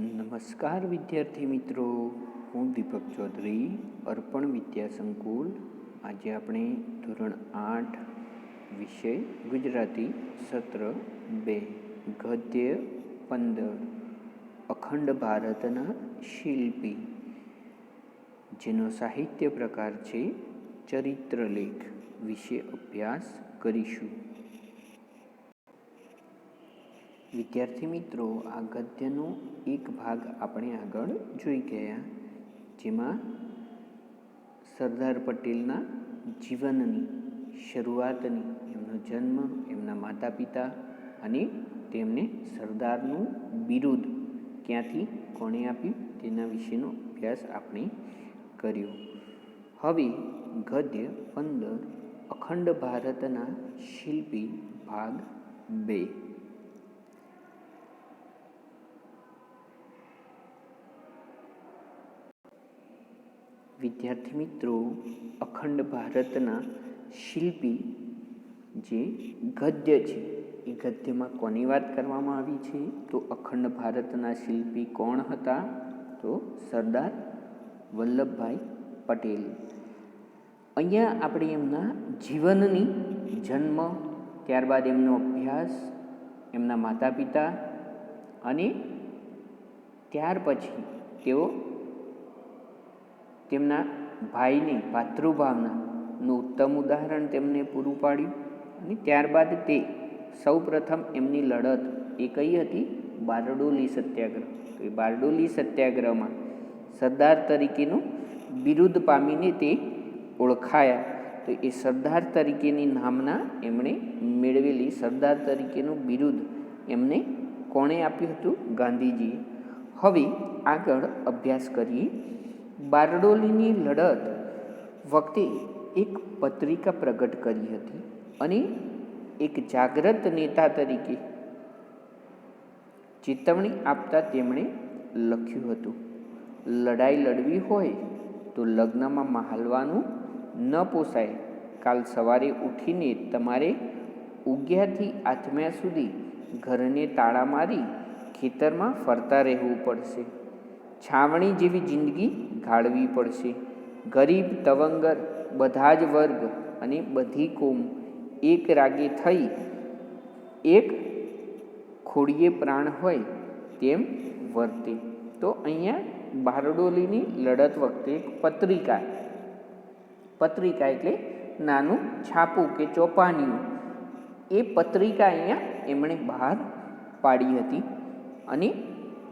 નમસ્કાર વિદ્યાર્થી મિત્રો, હું દીપક ચૌધરી, અર્પણ વિદ્યા સંકુલ. આજે આપણે ધોરણ આઠ વિષય ગુજરાતી સત્ર બે, ગદ્ય પંદર, અખંડ ભારતના શિલ્પી, જેનો સાહિત્ય પ્રકાર છે ચરિત્રલેખ વિશે અભ્યાસ કરીશું. વિદ્યાર્થી મિત્રો આ ગદ્યનો એક ભાગ આપણે આગળ જોઈ ગયા, જેમાં સરદાર પટેલના જીવનની શરૂઆતની, એમનો જન્મ, એમના માતા પિતા અને તેમને સરદારનું બિરુદ ક્યાંથી કોણે આપ્યું, તેના વિશેનો અભ્યાસ આપણે કર્યો. હવે ગદ્ય પંદર અખંડ ભારતના શિલ્પી ભાગ બે. વિદ્યાર્થી મિત્રો, અખંડ ભારતના શિલ્પી જે ગદ્ય છે, એ ગદ્યમાં કોની વાત કરવામાં આવી છે? તો અખંડ ભારતના શિલ્પી કોણ હતા? તો સરદાર વલ્લભભાઈ પટેલ. અહીંયા આપણે એમના જીવનની જન્મ, ત્યારબાદ એમનો અભ્યાસ, એમના માતા પિતા અને ત્યાર પછી તેઓ તેમના ભાઈને ભાતૃભાવનાનું ઉત્તમ ઉદાહરણ તેમને પૂરું પાડ્યું અને ત્યારબાદ તે સૌ પ્રથમ એમની લડત એ કઈ હતી? બારડોલી સત્યાગ્રહ. તો એ બારડોલી સત્યાગ્રહમાં સરદાર તરીકેનું બિરુદ પામીને તે ઓળખાયા. તો એ સરદાર તરીકેની નામના એમણે મેળવેલી સરદાર તરીકેનું બિરુદ એમને કોણે આપ્યું હતું? ગાંધીજીએ. હવે આગળ અભ્યાસ કરીએ. બારડોલીની લડત વખતે એક પત્રિકા પ્રગટ કરી હતી અને એક જાગ્રત નેતા તરીકે ચેતવણી આપતા તેમણે લખ્યું હતું, લડાઈ લડવી હોય તો લગ્નમાં મહાલવાનું ન પોસાય. કાલ સવારે ઉઠીને તમારે ઉગ્યાથી આથમ્યા સુધી ઘરને તાળા મારી ખેતરમાં ફરતા રહેવું પડશે. છાવણી જેવી જિંદગી ગાળવી પડશે. ગરીબ તવંગર, બધા જ વર્ગ અને બધી કોમ એક રાગે થઈ એક ખોડીએ પ્રાણ હોય તેમ વર્તે. તો અહીંયા બારડોલીની લડત વખતે એક પત્રિકા પત્રિકા એટલે નાનું છાપું કે ચોપાનિયું. એ પત્રિકા અહીંયા એમણે બહાર પાડી હતી અને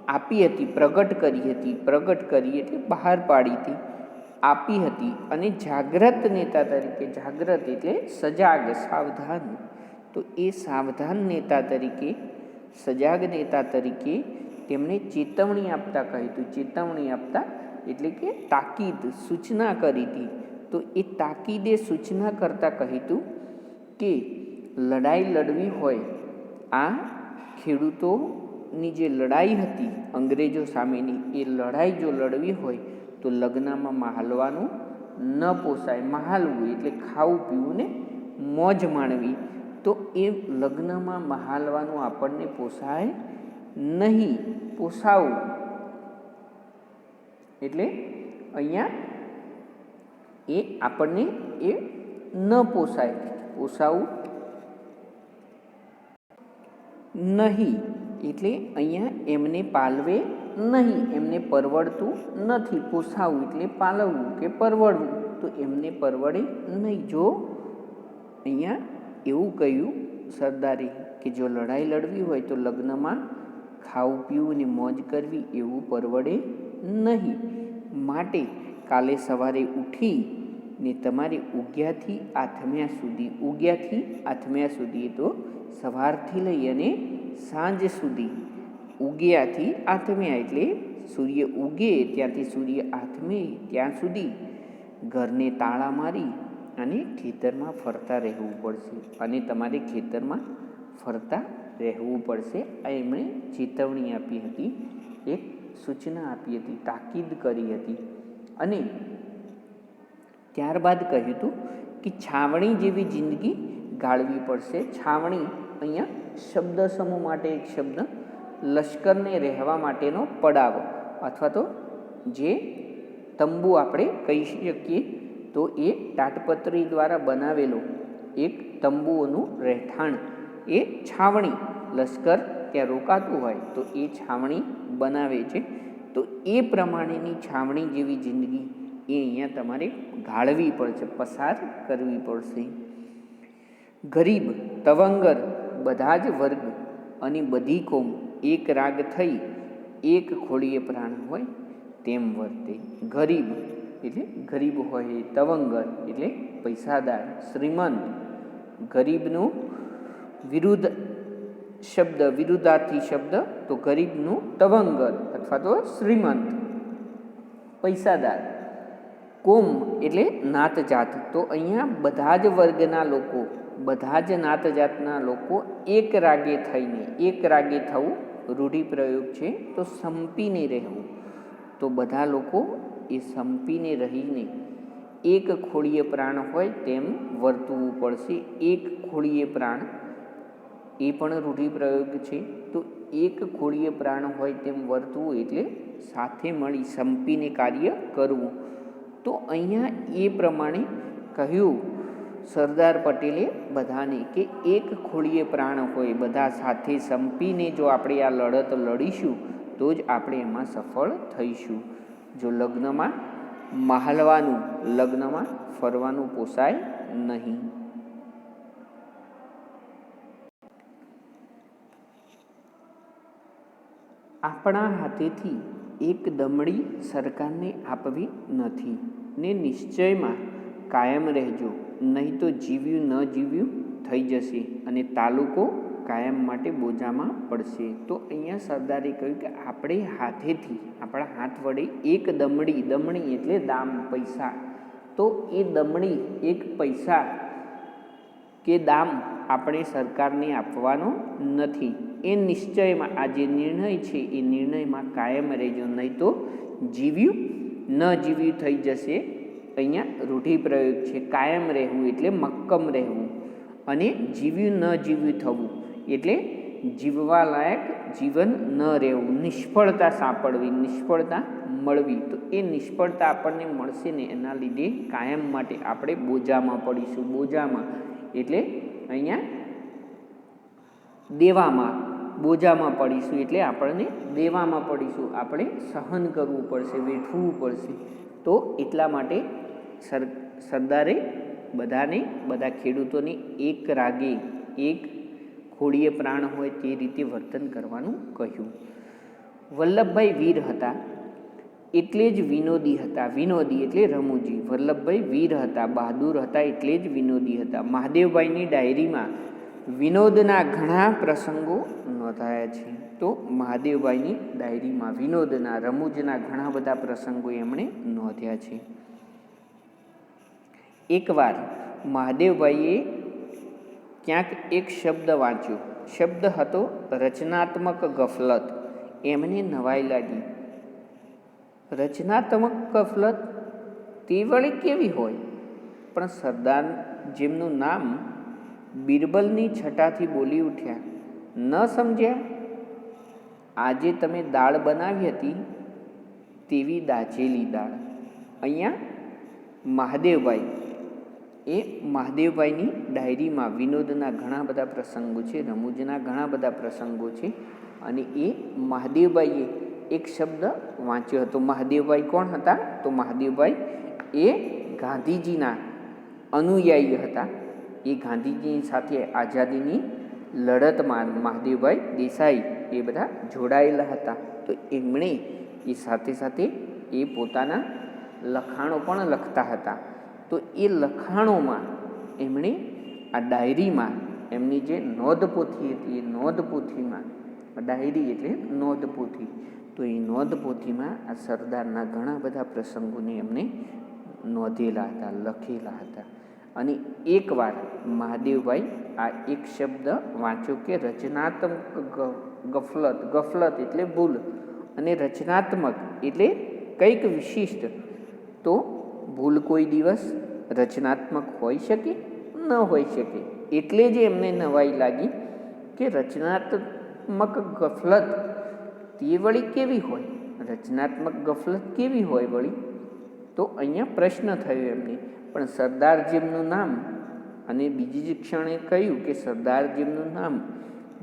આપી હતી, પ્રગટ કરી હતી, પ્રગટ કરી એટલે બહાર પાડી હતી. આપી હતી અને જાગ્રત નેતા તરીકે, જાગ્રત એટલે સજાગ, સાવધાન. તો એ સાવધાન નેતા તરીકે, સજાગ નેતા તરીકે તેમણે ચેતવણી આપતા કહ્યું હતું. ચેતવણી આપતા એટલે કે તાકીદ, સૂચના કરી હતી. તો એ તાકીદે સૂચના કરતાં કહ્યું કે, લડાઈ લડવી હોય, આ ખેડૂતોની જે લડાઈ હતી અંગ્રેજો સામેની, એ લડાઈ જો લડવી હોય તો લગ્નમાં મહાલવાનું ન પોસાય. મહાલવું એટલે ખાવું પીવું ને મોજ માણવી. તો એ લગ્નમાં મહાલવાનું આપણને પોસાય નહીં. પોસાવું. એટલે અહીંયા એ આપણને એ ન પોસાય. પોસાવું નહીં. એટલે અહીંયા એમને પાલવે નહીં, એમને પરવડતું નથી. પોસાવું એટલે પાલવવું કે પરવડવું. તો એમને પરવડે નહીં. જો અહીંયા એવું કહ્યું સરદારે કે જો લડાઈ લડવી હોય તો લગ્નમાં ખાવું, પીવું ને મોજ કરવી એવું પરવડે નહીં. માટે કાલે સવારે ઉઠી ને તમારે ઉગ્યાથી આથમ્યા સુધી, ઉગ્યાથી આથમ્યા સુધી તો સવારથી લઈ અને સાંજ સુધી ઉગ્યાથી આથમ્યા એટલે સૂર્ય ઉગે ત્યાંથી સૂર્ય આથમે ત્યાં સુધી ઘરને તાળા મારી અને ખેતરમાં ફરતા રહેવું પડશે. અને તમારે ખેતરમાં ફરતા રહેવું પડશે. આ એમણે ચેતવણી આપી હતી, એક સૂચના આપી હતી, તાકીદ કરી હતી. અને ત્યારબાદ કહ્યું હતું કે છાવણી જેવી જિંદગી ગાળવી પડશે. છાવણી અહીંયા શબ્દ સમૂહ માટે એક શબ્દ, લશ્કરને રહેવા માટેનો પડાવ. અથવા તો જે તંબુ આપણે કહી શકીએ, તો એ તાટપત્રી દ્વારા બનાવેલો એક તંબુઓનું રહેઠાણ. એ છાવણી, લશ્કર ત્યાં રોકાતું હોય તો એ છાવણી બનાવે છે. તો એ પ્રમાણેની છાવણી જેવી જિંદગી એ અહીંયા તમારે ગાળવી પડશે, પસાર કરવી પડશે. ગરીબ, તવંગર બધા જ વર્ગ અને બધી કોમ એક રાગ થઈ, એક ખોળીએ પ્રાણ હોય તેમ વર્તે. ગરીબ એટલે ગરીબ હોય તવંગર એટલે પૈસાદાર, શ્રીમંત. ગરીબનું વિરુદ્ધ શબ્દ, વિરુદ્ધાર્થી શબ્દ તો ગરીબનું તવંગર અથવા તો શ્રીમંત. પૈસાદાર. કોમ એટલે નાત જાત તો અહીંયા બધા જ વર્ગના લોકો બધા જ નાત જાતના લોકો એક રાગે થઈને, એક રાગે થવું રૂઢિપ્રયોગ છે, તો સંપીને રહેવું. તો બધા લોકો એ સંપીને રહીને એક ખોળીએ પ્રાણ હોય તેમ વર્તવું પડશે. એક ખોળીએ પ્રાણ એ પણ રૂઢિપ્રયોગ છે. તો એક ખોળીએ પ્રાણ હોય તેમ વર્તવું એટલે સાથે મળી સંપીને કાર્ય કરવું. તો અહીંયા એ પ્રમાણે કહ્યું સરદાર પટેલે બધાને કે એક ખોળીએ પ્રાણ હોય, બધા સાથે સંપીને જો આપણે આ લડત લડીશું, તો જ આપણે એમાં સફળ થઈશું. જો લગ્નમાં મહાલવાનું, લગ્નમાં ફરવાનું પોસાય નહીં. આપણા હાથેથી એક દમડી સરકારને આપવી નથી. ને નિશ્ચયમાં કાયમ રહેજો. નહીં તો જીવ્યું ન જીવ્યું થઈ જશે અને તાલુકો કાયમ માટે બોજામાં પડશે. તો અહીંયા સરદારે કહ્યું કે આપણે હાથેથી, આપણા હાથ વડે એક દમડી દમણી એટલે દામ, પૈસા. તો એ દમણી, એક પૈસા કે દામ આપણે સરકારને આપવાનો નથી. એ નિશ્ચયમાં, આ જે નિર્ણય છે, એ નિર્ણયમાં કાયમ રહેજો. નહીં તો જીવ્યું ન જીવ્યું થઈ જશે. અહીંયા રૂઢિપ્રયોગ છે, કાયમ રહેવું એટલે મક્કમ રહેવું અને જીવ્યું ન જીવ્યું થવું એટલે જીવવા લાયક જીવન ન રહેવું, નિષ્ફળતા સાંપડવી, નિષ્ફળતા મળવી. તો એ નિષ્ફળતા આપણને મળશે ને એના લીધે કાયમ માટે આપણે બોજામાં પડીશું, બોજામાં એટલે અહીંયા દેવામાં, બોજામાં પડીશું એટલે આપણને દેવામાં પડીશું. આપણે સહન કરવું પડશે, વેઠવું પડશે. તો એટલા માટે સર, સરદારે બધાને, બધા ખેડૂતોને એક રાગે, એક ખોડીએ પ્રાણ હોય તે રીતે વર્તન કરવાનું કહ્યું. વલ્લભભાઈ વીર હતા, એટલે જ વિનોદી હતા. વિનોદી એટલે રમૂજી. વલ્લભભાઈ વીર હતા, બહાદુર હતા, એટલે જ વિનોદી હતા. મહાદેવભાઈની ડાયરીમાં વિનોદના ઘણા પ્રસંગો નોંધાયા છે. તો મહાદેવભાઈની ડાયરીમાં વિનોદના, રમૂજના ઘણા બધા પ્રસંગો એમણે નોંધ્યા છે. એકવાર મહાદેવભાઈએ ક્યાંક એક શબ્દ વાંચ્યો. શબ્દ હતો, રચનાત્મક ગફલત. એમને નવાઈ લાગી. રચનાત્મક ગફલત તે વળી કેવી હોય? પણ સરદાર જેમનું નામ બિરબલની છટાથી બોલી ઉઠ્યા. ન સમજ્યા? આજે તમે દાળ બનાવી હતી તેવી દાજેલી દાળ. અહીંયા મહાદેવભાઈ એ મહાદેવભાઈની ડાયરીમાં વિનોદના ઘણા બધા પ્રસંગો છે, રમૂજના ઘણા બધા પ્રસંગો છે અને એ મહાદેવભાઈએ એક શબ્દ વાંચ્યો હતો. મહાદેવભાઈ કોણ હતા? તો મહાદેવભાઈ એ ગાંધીજીના અનુયાયી હતા. એ ગાંધીજીની સાથે આઝાદીની લડતમાં મહાદેવભાઈ દેસાઈ એ બધા જોડાયેલા હતા. તો એમણે એ સાથે સાથે એ પોતાના લખાણો પણ લખતા હતા. તો એ લખાણોમાં એમણે આ ડાયરીમાં એમની જે નોંધપોથી હતી, એ નોંધપોથીમાં ડાયરી એટલે નોંધપોથી, તો એ નોંધપોથીમાં આ સરદારના ઘણા બધા પ્રસંગોને એમને નોંધેલા હતા, લખેલા હતા. અને એકવાર મહાદેવભાઈ આ એક શબ્દ વાંચ્યો કે રચનાત્મક ગફલત ગફલત એટલે ભૂલ, અને રચનાત્મક એટલે કંઈક વિશિષ્ટ, તો ભૂલ કોઈ દિવસ રચનાત્મક હોઈ શકે, ન હોઈ શકે. એટલે જ એમને નવાઈ લાગી કે રચનાત્મક ગફલત તે વળી કેવી હોય? રચનાત્મક ગફલત કેવી હોય વળી? તો અહીંયા પ્રશ્ન થયો એમને. પણ સરદારજીમનું નામ અને બીજી જ ક્ષણે કહ્યું કે સરદારજીમનું નામ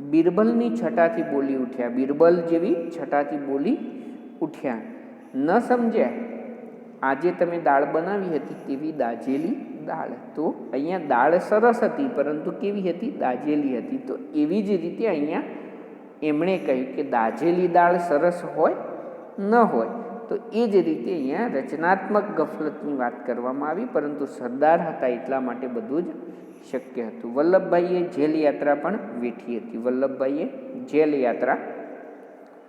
બિરબલની છટાથી બોલી ઉઠ્યા. બિરબલ જેવી છટાથી બોલી ઉઠ્યા. ન સમજ્યા આજે તમે દાળ બનાવી હતી તેવી દાજેલી દાળ? તો અહીંયા દાળ સરસ હતી, પરંતુ કેવી હતી? દાજેલી હતી. તો એવી જ રીતે અહીંયા એમણે કહ્યું કે દાજેલી દાળ સરસ હોય, ન હોય. તો એ જ રીતે અહીંયા રચનાત્મક ગફલતની વાત કરવામાં આવી, પરંતુ સરદાર હતા એટલા માટે બધું જ શક્ય હતું. વલ્લભભાઈએ જેલ યાત્રા પણ વેઠી હતી. વલ્લભભાઈએ જેલ યાત્રા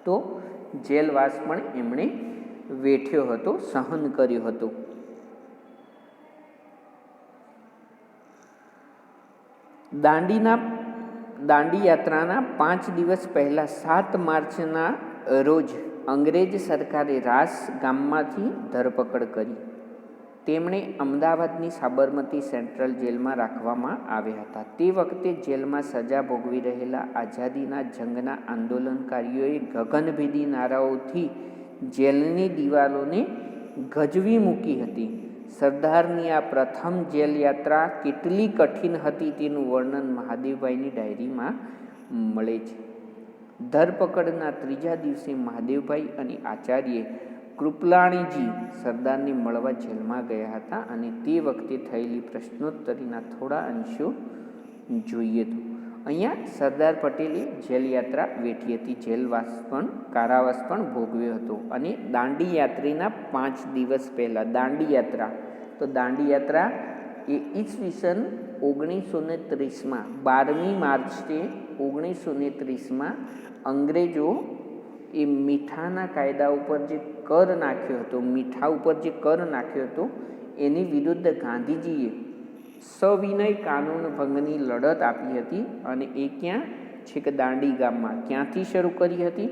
તો જેલવાસ પણ એમણે વેઠ્યો હતો, સહન કર્યો હતો. દાંડીના દાંડી યાત્રાના પાંચ દિવસ પહેલાં સાત માર્ચના રોજ અંગ્રેજ સરકારે રાસ ગામમાંથી ધરપકડ કરી. તેમણે અમદાવાદની સાબરમતી સેન્ટ્રલ જેલમાં રાખવામાં આવ્યા હતા. તે વખતે જેલમાં સજા ભોગવી રહેલા આઝાદીના જંગના આંદોલનકારીઓએ ગગનભેદી નારાઓથી જેલની દિવાલોને ગજવી મૂકી હતી. સરદારની આ પ્રથમ જેલ યાત્રા કેટલી કઠિન હતી તેનું વર્ણન મહાદેવભાઈની ડાયરીમાં મળે છે. ધરપકડના ત્રીજા દિવસે મહાદેવભાઈ અને આચાર્ય કૃપલાણીજી સરદારને મળવા જેલમાં ગયા હતા અને તે વખતે થયેલી પ્રશ્નોત્તરીના થોડા અંશો જોઈએ તો. અહીંયા સરદાર પટેલે જેલ યાત્રા વેઠી હતી. જેલવાસ પણ, કારાવાસ પણ ભોગવ્યો હતો. અને દાંડી યાત્રીના પાંચ દિવસ પહેલાં, દાંડી યાત્રા. તો દાંડી યાત્રા એ ઈસવીસન ઓગણીસો ને ત્રીસમાં, બારમી માર્ચે ઓગણીસો ને ત્રીસમાં અંગ્રેજો એ મીઠાના કાયદા ઉપર જે કર નાખ્યો હતો, મીઠા ઉપર જે કર નાખ્યો હતો, એની વિરુદ્ધ ગાંધીજીએ સવિનય કાનૂન ભંગની લડત આપી હતી અને એ ક્યાં? છેક દાંડી ગામમાં ક્યાંથી શરૂ કરી હતી?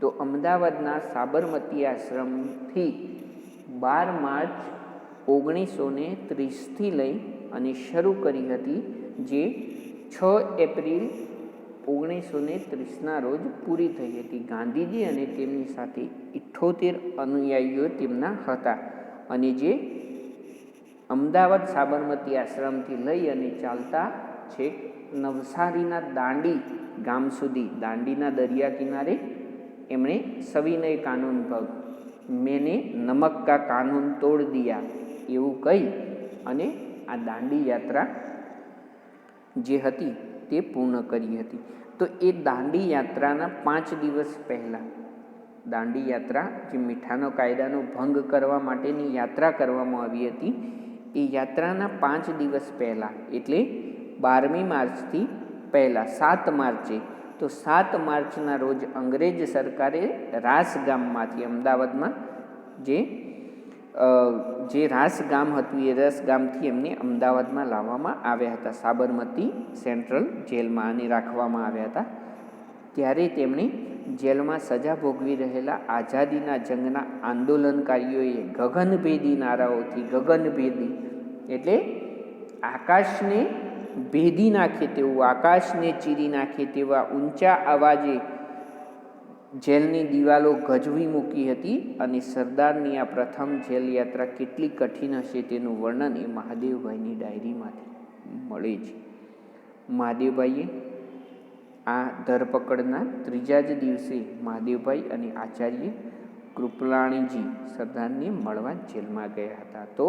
તો અમદાવાદના સાબરમતી આશ્રમથી બાર માર્ચ ઓગણીસો ને ત્રીસથી લઈ અને શરૂ કરી હતી, જે છ એપ્રિલ ઓગણીસો ને ત્રીસના રોજ પૂરી થઈ હતી. ગાંધીજી અને તેમની સાથે ઇઠ્ઠોતેર અનુયાયીઓ તેમના હતા અને જે અમદાવાદ સાબરમતી આશ્રમથી લઈ અને ચાલતા છેક નવસારીના દાંડી ગામ સુધી, દાંડીના દરિયા કિનારે એમણે સવિનય કાનૂન ભગ, મેને નમક કા કાનૂન તોડ દિયા એવું કહી અને આ દાંડી યાત્રા જે હતી તે પૂર્ણ કરી હતી. તો એ દાંડી યાત્રાના પાંચ દિવસ પહેલાં, દાંડી યાત્રા જે મીઠાનો કાયદાનો ભંગ કરવા માટેની યાત્રા કરવામાં આવી હતી એ યાત્રાના પાંચ દિવસ પહેલાં, એટલે બારમી માર્ચથી પહેલાં, સાત માર્ચે. તો સાત માર્ચના રોજ અંગ્રેજ સરકારે રાસ ગામમાંથી અમદાવાદમાં જે જે રાસ ગામ હતું, એ રસ ગામથી એમને અમદાવાદમાં લાવવામાં આવ્યા હતા. સાબરમતી સેન્ટ્રલ જેલમાં અને રાખવામાં આવ્યા હતા. ત્યારે તેમણે જેલમાં સજા ભોગવી રહેલા આઝાદીના જંગના આંદોલનકારીઓએ ગગનભેદી નારાઓથી ગગનભેદી એટલે આકાશને ભેદી નાખે તેવું, આકાશને ચીરી નાખે તેવા ઊંચા અવાજે જેલની દિવાલો ગજવી મૂકી હતી અને સરદારની આ પ્રથમ જેલ યાત્રા કેટલી કઠિન હશે તેનું વર્ણન એ મહાદેવભાઈની ડાયરીમાંથી મળે છે. મહાદેવભાઈએ આ ધરપકડના ત્રીજા જ દિવસે મહાદેવભાઈ અને આચાર્ય કૃપલાણીજી સરદારને મળવા જેલમાં ગયા હતા. તો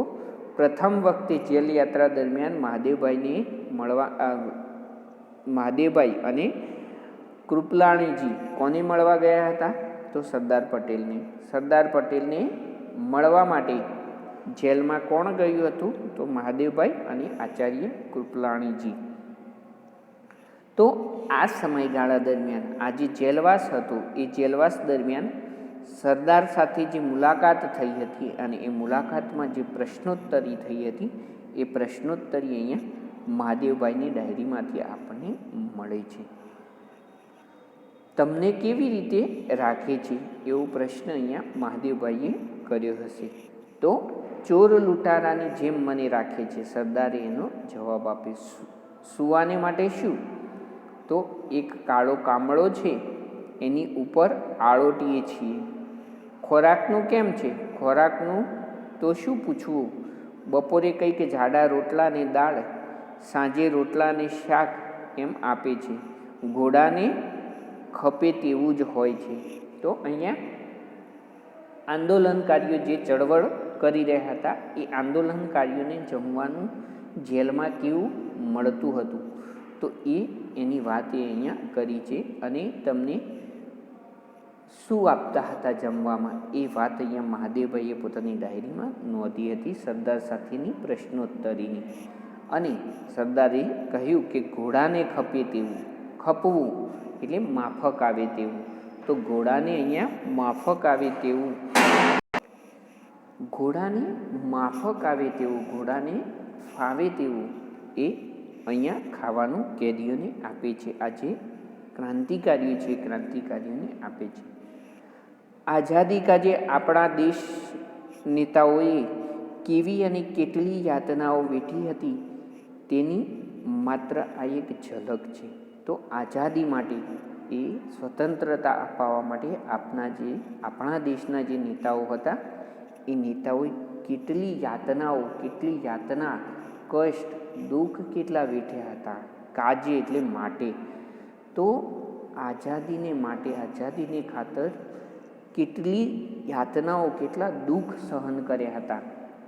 પ્રથમ વખતે જેલ યાત્રા દરમિયાન મહાદેવભાઈને મળવા મહાદેવભાઈ અને કૃપલાણીજી કોને મળવા ગયા હતા? તો સરદાર પટેલને. સરદાર પટેલને મળવા માટે જેલમાં કોણ ગયું હતું? તો મહાદેવભાઈ અને આચાર્ય કૃપલાણીજી. તો આ સમયગાળા દરમિયાન, આ જે જેલવાસ હતો, એ જેલવાસ દરમિયાન સરદાર સાથે જે મુલાકાત થઈ હતી અને એ મુલાકાતમાં જે પ્રશ્નોત્તરી થઈ હતી, એ પ્રશ્નોત્તરી અહીંયા મહાદેવભાઈની ડાયરીમાંથી આપણને મળે છે. તમને કેવી રીતે રાખે છે એવો પ્રશ્ન અહીંયા મહાદેવભાઈએ કર્યો હશે? તો ચોર લૂંટારાની જેમ મને રાખે છે. સરદારે એનો જવાબ આપ્યો. સુવાને માટે શું? તો એક કાળો કામળો છે, એની ઉપર આળોટીએ છીએ. ખોરાકનું કેમ છે? ખોરાકનું તો શું પૂછવું? બપોરે કંઈક જાડા રોટલા ને દાળ, સાંજે રોટલા ને શાક એમ આપે છે. ઘોડાને ખપે તેવું જ હોય છે. તો અહીંયા આંદોલનકારીઓ જે ચળવળ કરી રહ્યા હતા, એ આંદોલનકારીઓને જમવાનું જેલમાં કેવું મળતું હતું? તો એ એની વાત એ અહીંયા કરી છે અને તમને શું આપતા હતા જમવામાં? એ વાત અહીંયા મહાદેવભાઈએ પોતાની ડાયરીમાં નોંધી હતી સરદાર સાથેની પ્રશ્નોત્તરીની. અને સરદારે કહ્યું કે ઘોડાને ખપે તેવું, ખપવું એટલે માફક આવે તેવું. તો ઘોડાને અહીંયા માફક આવે તેવું. ઘોડાને માફક આવે તેવું, ઘોડાને ફાવે તેવું એ અહીંયા ખાવાનું કેદીઓને આપે છે. આજે ક્રાંતિકારીઓ છે, ક્રાંતિકારીઓને આપે છે. આઝાદી કાજે આપણા દેશ નેતાઓએ કેવી અને કેટલી યાતનાઓ વેઠી હતી, તેની માત્ર આ એક ઝલક છે. તો આઝાદી માટે એ સ્વતંત્રતા અપાવવા માટે આપણા જે, આપણા દેશના જે નેતાઓ હતા, એ નેતાઓએ કેટલી યાતનાઓ, કેટલી યાતના કષ્ટ દુઃખ કેટલા વેઠ્યા હતા, કાજે એટલે માટે. તો આઝાદીને માટે, આઝાદીને ખાતર કેટલી યાતનાઓ, કેટલા દુઃખ સહન કર્યા હતા.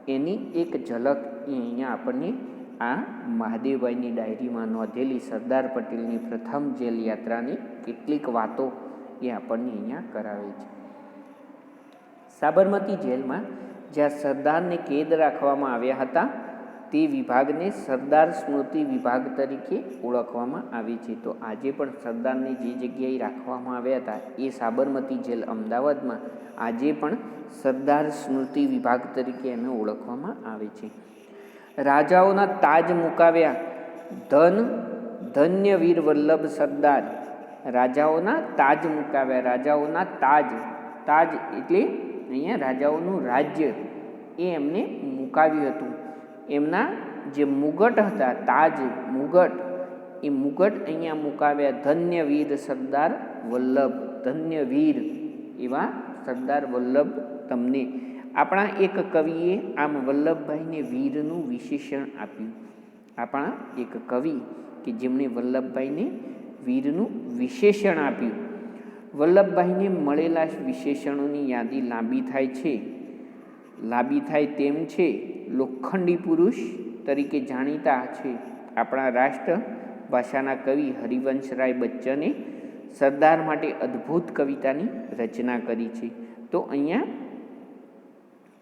એની એક ઝલક એ અહીંયા આપણને આ મહાદેવભાઈની ડાયરીમાં નોંધેલી, સરદાર પટેલની પ્રથમ જેલ યાત્રાની કેટલીક વાતો એ આપણને અહીંયા કરાવે છે. સાબરમતી જેલમાં જ્યાં સરદારને કેદ રાખવામાં આવ્યા હતા તે વિભાગને સરદાર સ્મૃતિ વિભાગ તરીકે ઓળખવામાં આવે છે. તો આજે પણ સરદારને જે જગ્યાએ રાખવામાં આવ્યા હતા એ સાબરમતી જેલ અમદાવાદમાં આજે પણ સરદાર સ્મૃતિ વિભાગ તરીકે એને ઓળખવામાં આવે છે. રાજાઓના તાજ મુકાવ્યા ધન ધન્ય વીર વલ્લભ સરદાર. રાજાઓના તાજ મુકાવ્યા, રાજાઓના તાજ તાજ એટલે અહીંયા રાજાઓનું રાજ્ય એ એમને મુકાવ્યું હતું. એમના જે મુગટ હતા, તાજ મુગટ, એ મુગટ અહીંયા મુકાવ્યા ધન્ય વીર સરદાર વલ્લભ ધન્ય વીર એવા સરદાર વલ્લભ તમને. આપણા એક કવિએ આમ વલ્લભભાઈને વીરનું વિશેષણ આપ્યું. આપણા એક કવિ કે જેમણે વલ્લભભાઈને વીરનું વિશેષણ આપ્યું. વલ્લભભાઈને મળેલા વિશેષણોની યાદી લાંબી થાય છે. લાંબી થાય તેમ છે, લોખંડી પુરુષ તરીકે જાણીતા છે. આપણા રાષ્ટ્ર ભાષાના કવિ હરિવંશરાય બચ્ચને સરદાર માટે અદ્ભુત કવિતાની રચના કરી છે. તો અહીંયા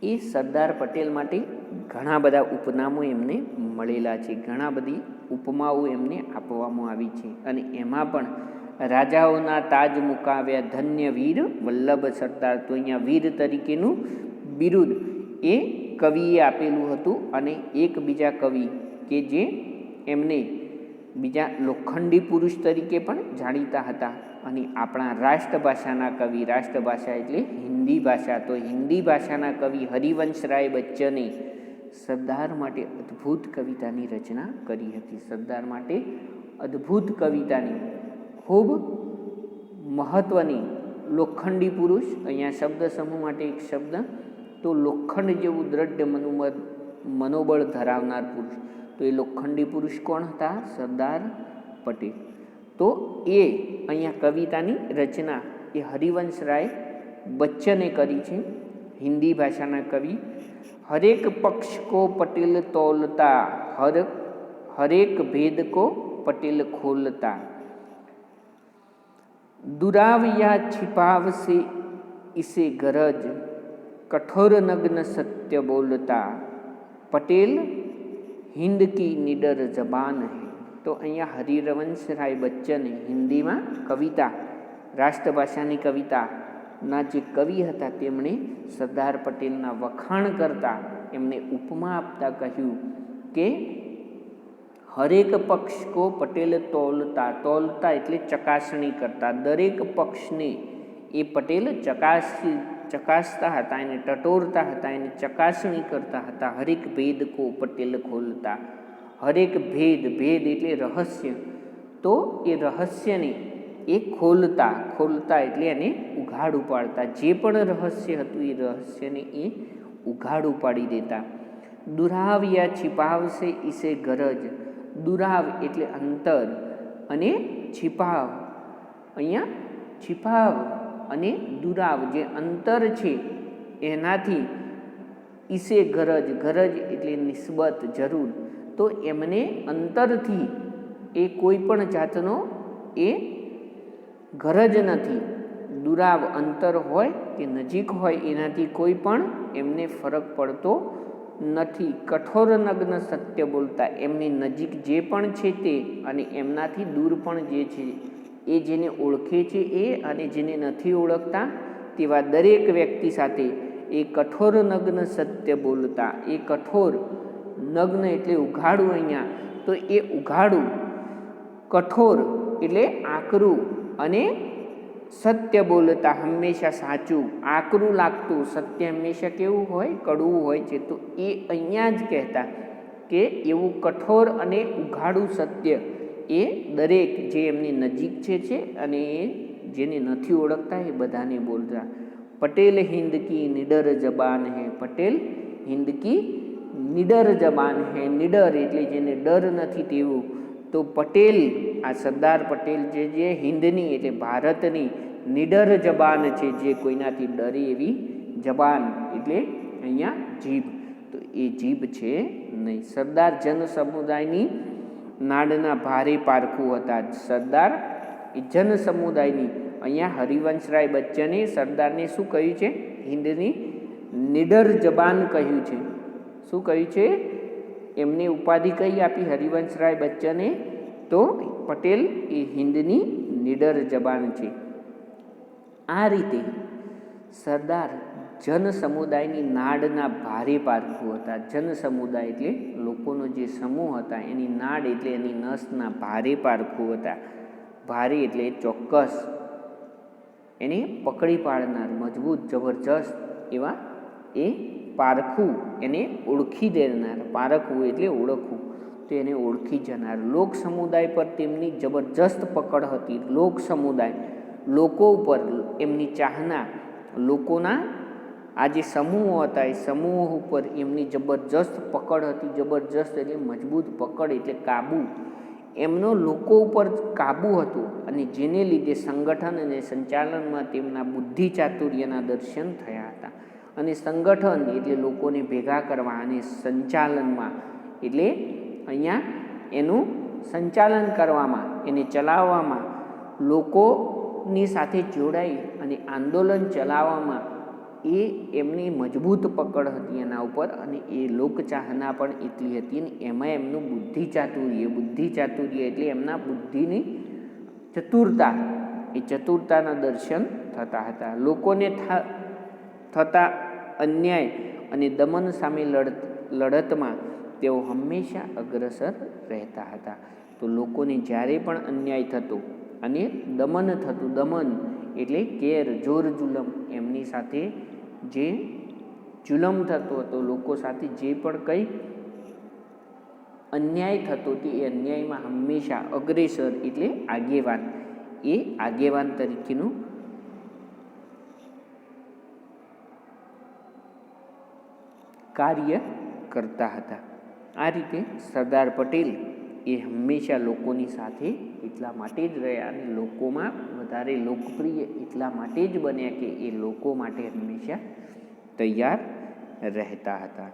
એ સરદાર પટેલ માટે ઘણા બધા ઉપનામો એમને મળેલા છે. ઘણા બધી ઉપમાઓ એમને આપવામાં આવી છે. અને એમાં પણ રાજાઓના તાજ મુકાવ્યા ધન્ય વીર વલ્લભ સરદાર. તો અહીંયા વીર તરીકેનું બિરુદ એ કવિએ આપેલું હતું અને એક બીજા કવિ કે જે એમને બીજા લોખંડી પુરુષ તરીકે પણ જાણીતા હતા. અને આપણા રાષ્ટ્રભાષાના કવિ, રાષ્ટ્રભાષા એટલે હિન્દી ભાષા. તો હિન્દી ભાષાના કવિ હરિવંશરાય બચ્ચને સરદાર માટે અદ્ભુત કવિતાની રચના કરી હતી. સરદાર માટે અદ્ભુત કવિતાની ખૂબ મહત્ત્વની લોખંડી પુરુષ, અહીંયા શબ્દ સમૂહ માટે એક શબ્દ તો લોખંડ જેવું દ્રઢ મનોબળ મનોબળ ધરાવનાર પુરુષ તો એ લોખંડી પુરુષ કોણ હતા સરદાર પટેલ તો એ અહીંયા કવિતાની રચના એ હરિવંશરાય બચ્ચને કરી છે હિન્દી ભાષાના કવિ હરેક પક્ષ કો પટેલ તોલતા હર હરેક ભેદ કો પટેલ ખોલતા दुराव या छिपाव से इसे गरज કઠોર નગ્ન સત્ય બોલતા, પટેલ, હિન્દ કી નિડર જબાન હે. તો અહીંયા હરિરવંશ રાય બચ્ચને હિન્દીમાં કવિતા, રાષ્ટ્રભાષાની કવિતાના જે કવિ હતા તેમણે સરદાર પટેલના વખાણ કરતા એમને ઉપમા આપતા કહ્યું કે, હરેક પક્ષ કો પટેલ તોલતા તોલતા એટલે ચકાસણી કરતા. દરેક પક્ષને એ પટેલ ચકાસી ચકાસતા હતા, એને ટટોરતા હતા, એને ચકાસણી કરતા હતા, હરેક ભેદ કો પટેલ ખોલતા. હરેક ભેદ ભેદ એટલે રહસ્ય. તો એ રહસ્યને એ ખોલતા ખોલતા એટલે એને ઉઘાડું પાડતા જે પણ રહસ્ય હતું એ રહસ્યને એ ઉઘાડું પાડી દેતા. દુરાવ યા છિપાવશે ઈસે ગરજ. દુરાવ એટલે અંતર અને છિપાવ. અહીંયા છિપાવ. અને દુરાવ જે અંતર છે, એનાથી ઈસે ગરજ ગરજ એટલે નિસ્બત જરૂર. તો એમને અંતરથી એ કોઈ પણ જાતનો એ ગરજ નથી. દુરાવ અંતર હોય કે નજીક હોય એનાથી કોઈ પણ એમને ફરક પડતો નથી. કઠોર નગ્ન સત્ય બોલતા એમની નજીક જે પણ છે તે અને એમનાથી દૂર પણ જે છે એ જેને ઓળખે છે એ અને જેને નથી ઓળખતા તેવા દરેક વ્યક્તિ સાથે એ કઠોર નગ્ન સત્ય બોલતા, એ કઠોર નગ્ન એટલે ઉઘાડું અહીંયા. તો એ ઉઘાડું, કઠોર એટલે આકરું અને સત્ય બોલતા હંમેશા સાચું. આકરું લાગતું, સત્ય હંમેશા કેવું હોય? કડવું હોય છે. તો એ અહીંયા જ કહેતા કે એવું કઠોર અને ઉઘાડું સત્ય એ દરેક જે એમની નજીક છે છે અને એ જેને નથી ઓળખતા એ બધાને બોલતા. પટેલ હિન્દ કી નિડર જબાન હે, પટેલ હિન્દ નિડર જબાન હે, નિડર એટલે જેને ડર નથી તેવું. તો પટેલ, આ સરદાર પટેલ જે જે હિન્દની એટલે ભારતની નિડર જબાન છે જે કોઈનાથી ડરે એવી જબાન એટલે અહીંયા જીભ. તો એ જીભ છે નહીં. સરદાર જન સમુદાયની નાડના ભારે પારખું હતા. સરદાર જન સમુદાયની, અહીંયા હરિવંશરાય બચ્ચને સરદારને શું કહ્યું છે? હિન્દની નિડર જબાન કહ્યું છે. શું કહ્યું છે? એમને ઉપાધિ કઈ આપી હરિવંશરાય બચ્ચને? તો પટેલ એ હિન્દની નિડર જબાન છે. આ રીતે સરદાર જન સમુદાયની નાડના ભારે પારખું હતા. જન સમુદાય એટલે લોકોનો જે સમૂહ હતા, એની નાડ એટલે એની નસના ભારે પારખું હતા. ભારે એટલે ચોક્કસ એને પકડી પાડનાર, મજબૂત, જબરજસ્ત એવા એ પારખું એને ઓળખી દેનાર. પારખવું એટલે ઓળખવું. તો એને ઓળખી જનાર. લોક સમુદાય પર તેમની જબરજસ્ત પકડ હતી. લોક સમુદાય લોકો ઉપર એમની ચાહના લોકોના આ જે સમૂહો હતા, એ સમૂહ ઉપર એમની જબરજસ્ત પકડ હતી, જબરજસ્ત એટલે મજબૂત પકડ એટલે કાબુ. એમનો લોકો ઉપર કાબુ હતો અને જેને લીધે સંગઠન અને સંચાલનમાં તેમના બુદ્ધિ ચાતુર્યના દર્શન થયા હતા. અને સંગઠન એટલે લોકોને ભેગા કરવા અને સંચાલનમાં એટલે અહીંયા એનું સંચાલન કરવામાં, એને ચલાવવામાં, લોકોની સાથે જોડાઈ અને આંદોલન ચલાવવામાં એ એમની મજબૂત પકડ હતી એના ઉપર અને એ લોકચાહના પણ એટલી હતી અને એમાં એમનું બુદ્ધિ ચાતુર્ય બુદ્ધિ ચાતુર્ય એટલે એમના બુદ્ધિની ચતુરતા, એ ચતુરતાના દર્શન થતા હતા. લોકોને થતા અન્યાય અને દમન સામે લડ લડતમાં તેઓ હંમેશા અગ્રસર રહેતા હતા. તો લોકોને જ્યારે પણ અન્યાય થતો અને દમન થતું, દમન એટલે કેર, જોર જુલમ એમની સાથે જે જુલમ થતો હતો, લોકો સાથે જે પણ કંઈ અન્યાય થતો એ અન્યાયમાં હંમેશા અગ્રેસર એટલે આગેવાન. એ આગેવાન તરીકેનું કાર્ય કરતા હતા. આ રીતે સરદાર પટેલ એ હંમેશા લોકોની સાથે એટલા માટે જ રહ્યા અને લોકોમાં વધારે લોકપ્રિય એટલા માટે જ બન્યા કે એ લોકો માટે હંમેશા તૈયાર રહેતા હતા.